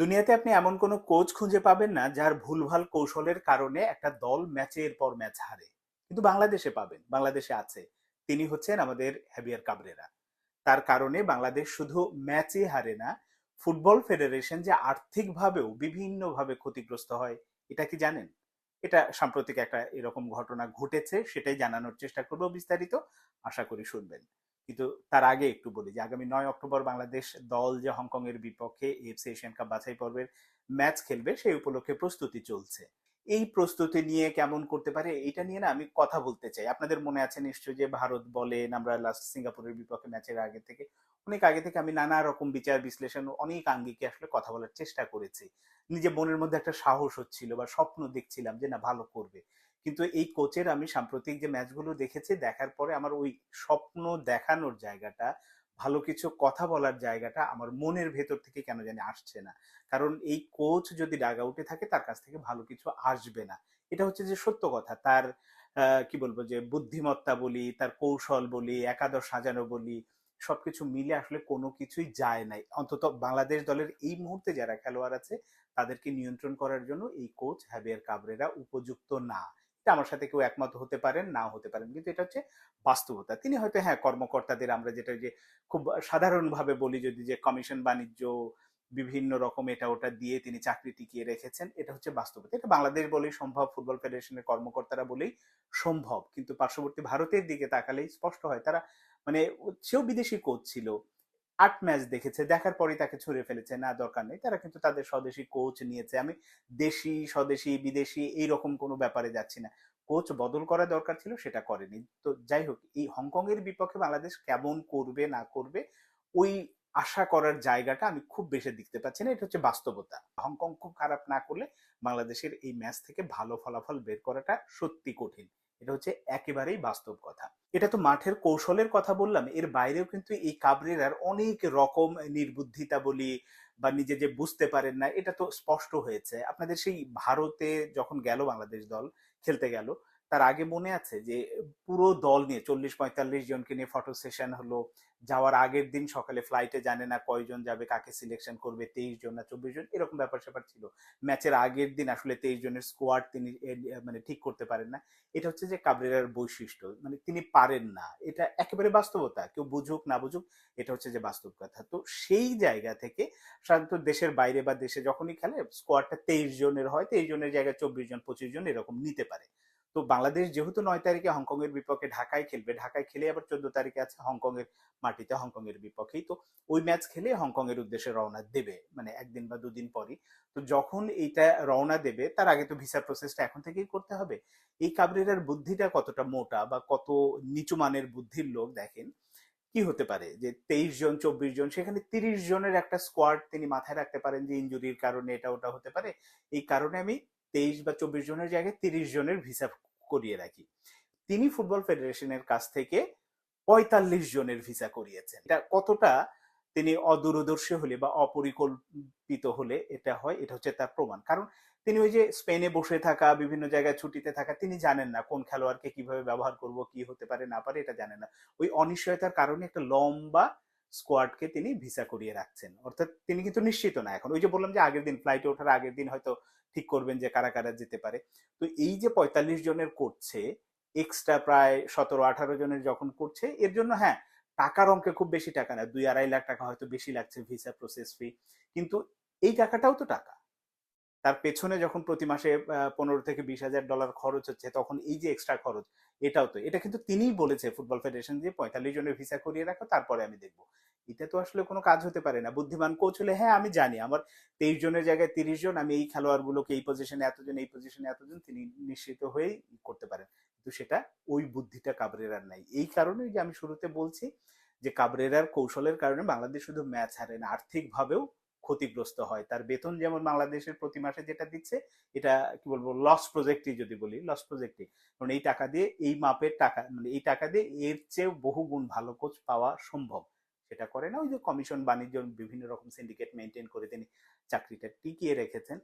দুনিয়াতে আপনি এমন কোনো কোচ খুঁজে পাবেন না যার ভুলভাল কৌশলের কারণে একটা দল ম্যাচের পর ম্যাচ হারে। কিন্তু বাংলাদেশে পাবেন, বাংলাদেশে আছে। তিনি হচ্ছেন আমাদের হ্যাবিয়ার কাবরেরা। তার কারণে বাংলাদেশ শুধু ম্যাচে হারে না, ফুটবল ফেডারেশন যে আর্থিকভাবেও বিভিন্নভাবে ক্ষতিগ্রস্ত হয়, এটা কি জানেন? এটা সাম্প্রতিক একটা এরকম ঘটনা ঘটেছে, সেটাই জানানোর চেষ্টা করব বিস্তারিত। আশা করি শুনবেন। কিন্তু তার আগে একটু বলি যে আগামী নয় অক্টোবর বাংলাদেশ দল যে হংকং এর বিপক্ষে এফসি এশিয়ান কাপ বাছাই পর্বের ম্যাচ খেলবে, সেই উপলক্ষে প্রস্তুতি চলছে। এই প্রস্তুতি নিয়ে কেমন করতে পারে এটা নিয়ে না আমি কথা বলতে চাই। আপনাদের মনে আছে নিশ্চয়ই যে ভারত বলেন আমরা লাস্ট সিঙ্গাপুরের বিপক্ষে ম্যাচের আগে থেকে, অনেক আগে থেকে আমি নানা রকম বিচার বিশ্লেষণ, অনেক আঙ্গিকে আসলে কথা বলার চেষ্টা করেছি। নিজে মনের মধ্যে একটা সাহস হচ্ছিল বা স্বপ্ন দেখছিলাম যে না ভালো করবে। কিন্তু এই কোচের আমি সাম্প্রতিক যে ম্যাচগুলো দেখেছি, দেখার পরে আমার ওই স্বপ্ন দেখানোর জায়গাটা, ভালো কিছু কথা বলার জায়গাটা আমার মনের ভেতর থেকে কেন জানি আসছে না। কারণ এই কোচ যদি ডাগা উঠে থাকে, তার কাছ থেকে ভালো কিছু আসবে না। এটা হচ্ছে যে সত্য কথা। তার কি বলব যে বুদ্ধিমত্তা বলি, তার কৌশল বলি, একাদশ সাজানো বলি, সবকিছু মিলে আসলে কোনো কিছুই যায় নাই। অন্তত বাংলাদেশ দলের এই মুহূর্তে যারা খেলোয়াড় আছে, তাদেরকে নিয়ন্ত্রণ করার জন্য এই কোচ হ্যাবিয়ার কাবরেরা উপযুক্ত না। আমার সাথে কেউ একমত হতে পারেন না হতে পারেন। কিন্তু এটা হচ্ছে বাস্তবতা। তিনি হয়তো হ্যাঁ কর্মকর্তাদের আমরা যেটা যে খুব সাধারণভাবে বলি যদি যে কমিশন বাণিজ্য, বিভিন্ন রকম এটা ওটা দিয়ে তিনি চাকরি টিকিয়ে রেখেছেন, এটা হচ্ছে বাস্তবতা। এটা বাংলাদেশ বলেই সম্ভব, ফুটবল ফেডারেশনের কর্মকর্তারা বলেই সম্ভব। কিন্তু পার্শ্ববর্তী ভারতের দিকে তাকালেই স্পষ্ট হয়, তারা মানে সেও বিদেশি কোচ ছিল। আট ম্যাচ দেখেছে, দেখার পরেই তাকে ছুড়ে ফেলেছে, না, দরকার নেই। তারা কিন্তু তাদের স্বদেশি কোচ নিয়েছে। আমি দেশি, স্বদেশি, বিদেশি এইরকম কোনো ব্যাপারে যাচ্ছি না। কোচ বদল করা দরকার ছিল, সেটা করেনি। তো যাই হোক, এই হংকং এর বিপক্ষে বাংলাদেশ কেমন করবে, না করবে, ওই আশা করার জায়গাটা আমি খুব বেশি দেখতে পাচ্ছি না। এটা হচ্ছে বাস্তবতা। হংকং খুব খারাপ না করলে বাংলাদেশের এই ম্যাচ থেকে ভালো ফলাফল বের করাটা সত্যি কঠিন। এটা হচ্ছে একেবারেই বাস্তব কথা। এটা তো মাঠের কৌশলের কথা বললাম, এর বাইরেও কিন্তু এই কাবরেরার অনেক রকম নির্বুদ্ধিতা বলি বা নিজে যে বুঝতে পারেন না, এটা তো স্পষ্ট হয়েছে। আপনাদের সেই ভারতে যখন গেল বাংলাদেশ দল, খেলতে গেল তার আগে মনে আছে যে, পুরো দল নিয়ে চল্লিশ পঁয়তাল্লিশ জনকে নিয়ে ফটো সেশন হলো, যাওয়ার আগের দিন সকালে ফ্লাইটে জানে না কয়জন যাবে, কাকে সিলেকশন করবে, তেইশ জন না চব্বিশ জন, এরকম ব্যাপার স্যাপার ছিল। ম্যাচের আগের দিন আসলে তেইশ জনের স্কোয়াড তিনি মানে ঠিক করতে পারেন না। এটা হচ্ছে যে কাবরেরার বৈশিষ্ট্য মানে তিনি পারেন না। এটা একেবারে বাস্তবতা, কেউ বুঝুক না বুঝুক, এটা হচ্ছে যে বাস্তব কথা। তো সেই জায়গা থেকে সাধারণত দেশের বাইরে বা দেশে যখনই খেলে স্কোয়াডটা তেইশ জনের হয়, তেইশ জনের জায়গায় চব্বিশ জন, পঁচিশ জন এরকম নিতে পারে। তো বাংলাদেশ যেহেতু নয় তারিখে হংকং এর বিপক্ষে ঢাকায় খেলবে, ঢাকায় খেলে আবার চোদ্দ তারিখে আছে হংকং এর মাটিতে হংকং এর বিপক্ষেই। তো ওই ম্যাচ খেলে হংকং এর উদ্দেশ্যে রওনা দেবে মানে একদিন বা দুদিন পরই। তো যখন এইটা রওনা দেবে, তার আগে তো ভিসা প্রসেসটা এখন থেকেই করতে হবে। এই কাবরেরার বুদ্ধিটা কতটা মোটা বা কত নিচু মানের বুদ্ধির লোক দেখেন, কি হতে পারে? যে তেইশ জন, চব্বিশ জন, সেখানে তিরিশ জনের একটা স্কোয়াড তিনি মাথায় রাখতে পারেন যে ইঞ্জুরির কারণে এটা ওটা হতে পারে। এই কারণে আমি তেইশ বা চব্বিশ জনের জায়গায় তিরিশ জনের ভিসা করিয়ে রাখি। তিনি ফুটবল ফেডারেশনের কাছ থেকে পঁয়তাল্লিশ জনের ভিসা করিয়েছেন। এটা কতটা তিনি অদূরদর্শী হলে বা অপরিকল্পিত হলে এটা হয়, এটা হচ্ছে তার প্রমাণ। কারণ তিনি ওই যে স্পেনে বসে থাকা, বিভিন্ন জায়গায় ছুটিতে থাকা, তিনি জানেন না কোন খেলোয়াড়কে কীভাবে ব্যবহার করব, কি হতে পারে, না পারে, এটা জানেন না। ওই অনিশ্চয়তার কারণে একটা লম্বা স্কোয়াডকে তিনি ভিসা করিয়ে রাখছেন। অর্থাৎ তিনি কিন্তু নিশ্চিত না। এখন ওই যে বললাম যে আগের দিন ফ্লাইটে ওঠার আগের দিন হয়তো ঠিক করবেন যে কারা কারা যেতে পারে। তো এই যে পঁয়তাল্লিশ জনের করছে এক্সট্রা প্রায় সতেরো, আঠারো জনের যখন করছে, এর জন্য হ্যাঁ টাকার অঙ্কে খুব বেশি টাকা না। দুই আড়াই লাখ টাকা হয়তো বেশি লাগছে ভিসা প্রসেস ফি কিন্তু এই টাকাটাও তো টাকা। তার পেছনে যখন প্রতি মাসে পনেরো থেকে বিশ হাজার ডলার খরচ হচ্ছে, তখন এই যে এক্সট্রা খরচ, এটাও তো। এটা কিন্তু তিনিই বলেছে ফুটবল ফেডারেশন যে পঁয়তাল্লিশ জনের ভিসা করিয়ে রাখো, তারপরে আমি দেখব। এটা তো আসলে কোনো কাজ হতে পারে না। বুদ্ধিমান কোচ হলে হ্যাঁ আমি জানি। আমার তেইশ জনের জায়গায় তিরিশ জন, আমি এই খেলোয়াড়গুলোকে এই পজিশনে এতজন, এই পজিশনে এতজন, তিনি নিশ্চিত হয়েই করতে পারেন। কিন্তু সেটা ওই বুদ্ধিটা কাবরেরার নাই। এই কারণে যে আমি শুরুতে বলছি যে কাবরেরার কৌশলের কারণে বাংলাদেশ শুধু ম্যাচ হারে না, আর্থিকভাবেও ক্ষতিগ্রস্ত হয়। তার বেতন যেমন বাংলাদেশের প্রতি মাসে যেটা দিচ্ছে, এটা কি বলব লস প্রজেক্টই যদি বলি লস প্রজেক্টই কারণ এই টাকা দিয়ে, এই মাপের টাকা মানে এই টাকা দিয়ে এর চেয়েও বহু গুণ ভালো কোচ পাওয়া সম্ভব। সেটা করে না ওই যে কমিশন বাণিজ্য বিভিন্ন রকম সিন্ডিকেট মেনটেন করে তিনি চাকরিটা টিকিয়ে রেখেছেন।